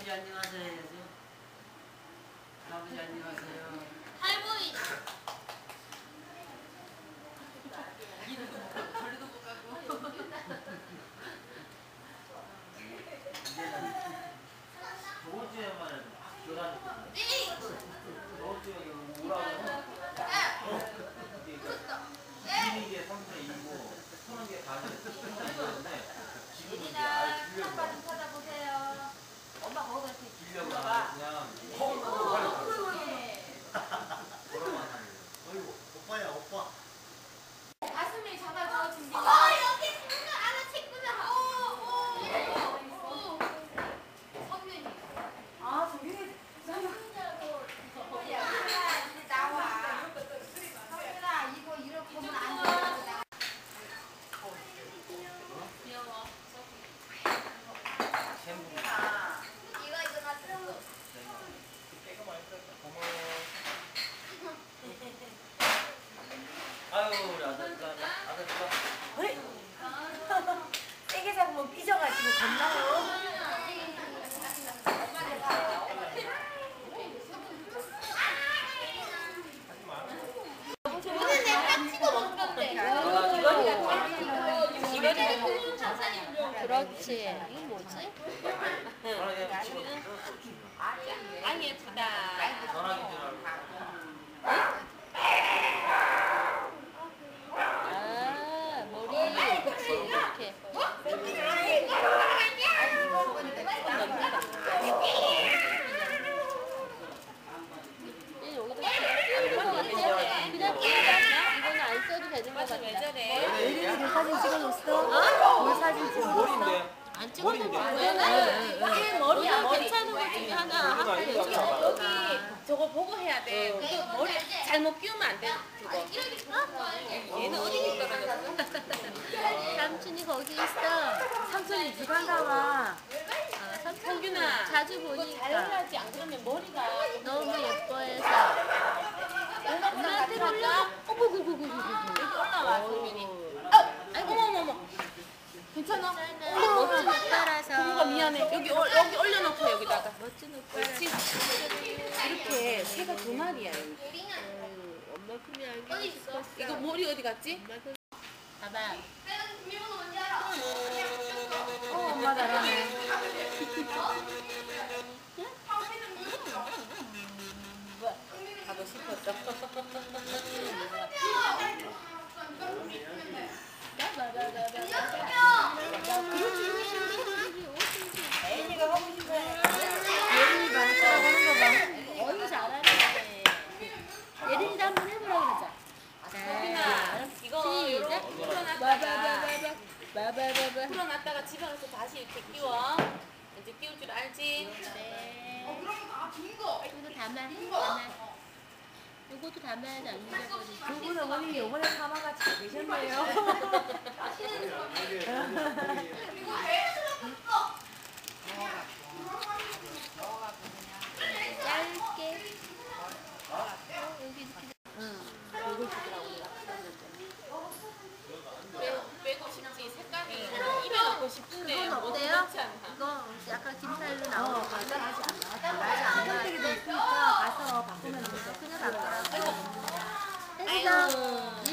아버지 안녕하세요 해야지. 할아버지 안녕하세요. 삐져가지고 겁나요. 오늘 내가 찍어 먹은 건데 그렇지 이거 뭐지? 아니 예쁘다 전화기 줄 알고 아 머리 이렇게 그냥 끼우자 이거는 안 써도 되는 거 같다 예린이 그 사진 찍어줬어? 뭘 사진 찍어? 머리인데 안 찍어도 돼 머리야 머리 괜찮은 거 중에 하나 여기 저거 보고 해야 돼. 그거 머리 잘못 끼우면 안 돼. 그거. 얘는 어디 떨어졌어? 삼촌이 거기 있어 삼촌이. 아, 삼촌 성균아. 자주 보니까 해야지. 안 그러면 머리가 너무 예뻐해서 엄마한테. 불러? 어구구구구구구 여기 올라와 성균이. 아이고 어머 어머 어머. 괜찮아? 멋진 오빠라서 그거 미안해. 여기 올- 여기 올려놓고 여기다가. 멋진 오빠라서 이렇게 새가 두 마리야. 여기. 음, 엄마 품에 안겨 있어? 이거 머리 어디 갔지? 엄마 품 봐봐 어 엄마 잘하네. 가고 싶었어. 예린이가 하고 싶어. 예린이 말싸움 하는 거 봐. 어이 잘하네 예린이도 한번 해보라 그러자 자 이거 시작 요렇게 풀어놨다가 집에 가서 다시 이렇게 끼워. 이제 끼울 줄 알지? 네 이거 담아 담아 이것도 담아야지 안 잊어버리지 두분 어머니 요번에 사마가 잘 되셨네요.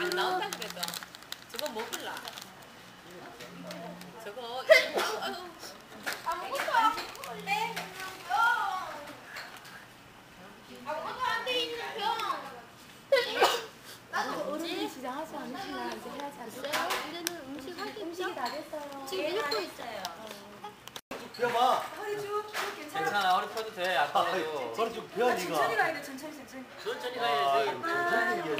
안 나온다 그래도. 저거 먹을라. 저거 아무것도 안 먹을래? 아무것도 안 돼 있는 병 나도 오늘 시장 하지 않으시나 이제 해야지 않을까? 네, 이제는 음식 하기 음식이 다 됐어요. 지금 예, 해놓고 있어요. 비어봐 허리 쭉 괜찮아? 허리 펴도 돼. 아까 허리 쭉 비어 니가 아, 천천히 가야 돼 천천히 천천히. 천천히 가야 돼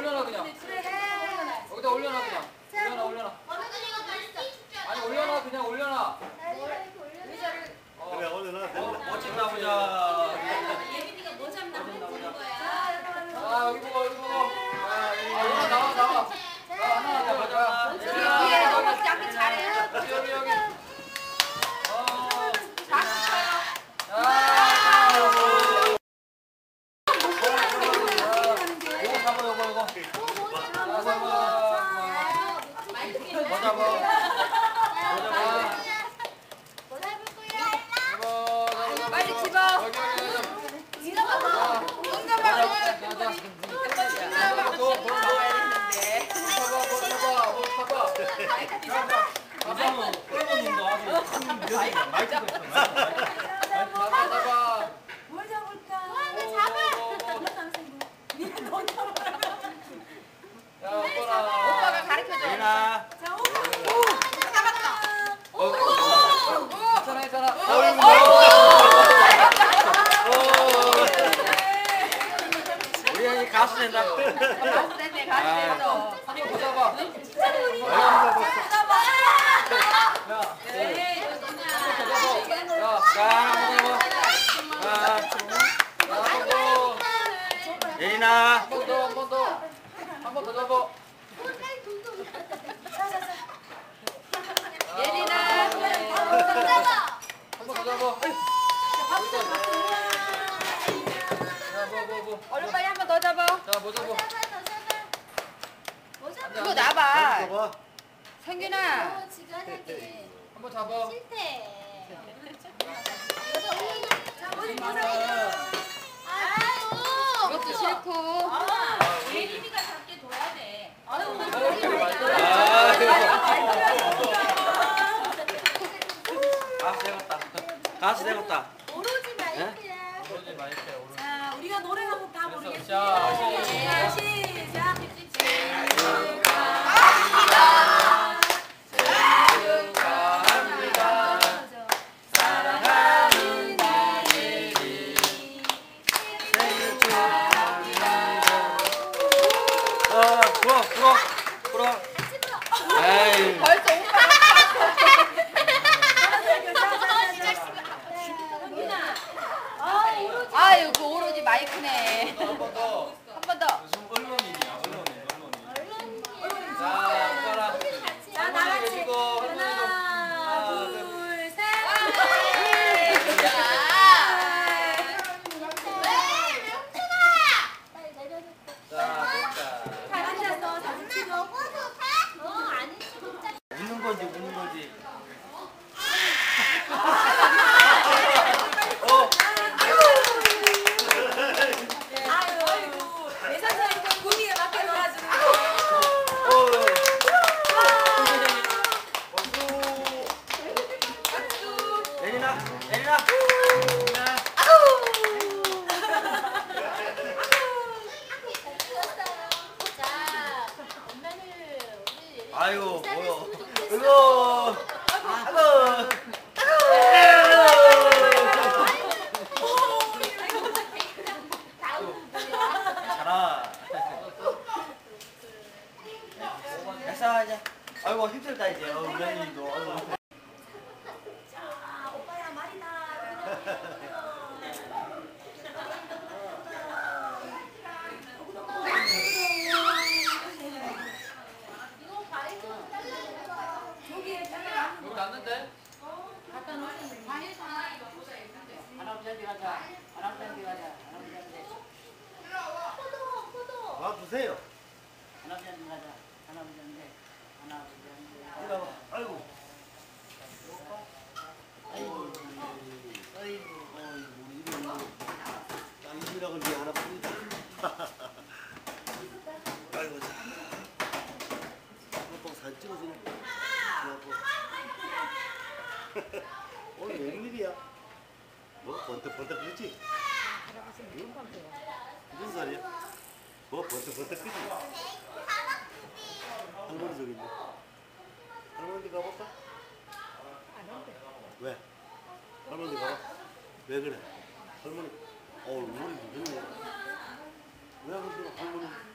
올려라 그냥. 예인아. 한 번 더, 한 번 더. 한 번 더 잡아. 예린아. 한 번 더 잡아. 자, 얼른 빨리 한 번 더 잡아. 자, 뭐 잡아. 그거 나봐. 성균아. 한 번 잡아. 실패. 자, 오늘 잡아. 넣고. 예림이가 잡게 둬야 돼. 아유, 가수 되겠다. 가수 되겠다. 오로지 마이크야. 오로지 마이크야. 자, 우리가 노래하고 다 모르겠어. 내려놔. 아유, 뭐요? 이거, 아이고, 자라. 됐어, 이제. 아이고, 힘들다, 이제. 어, 우연이도. 가자. 포도, 포도. 와. 할아버지한테. 이리 와봐. 아이고. 아이고. 하나 뿐이다. 뭐 번뜩번뜩 그랬지? 응? 무슨 소리야? 뭐 번뜩번뜩 그지? 할머니 저기 있네. 할머니 가볼까? 왜? 할머니 가봐. 왜 그래? 할머니, 어우, 머리 늦었네. 왜 그러더라, 할머니?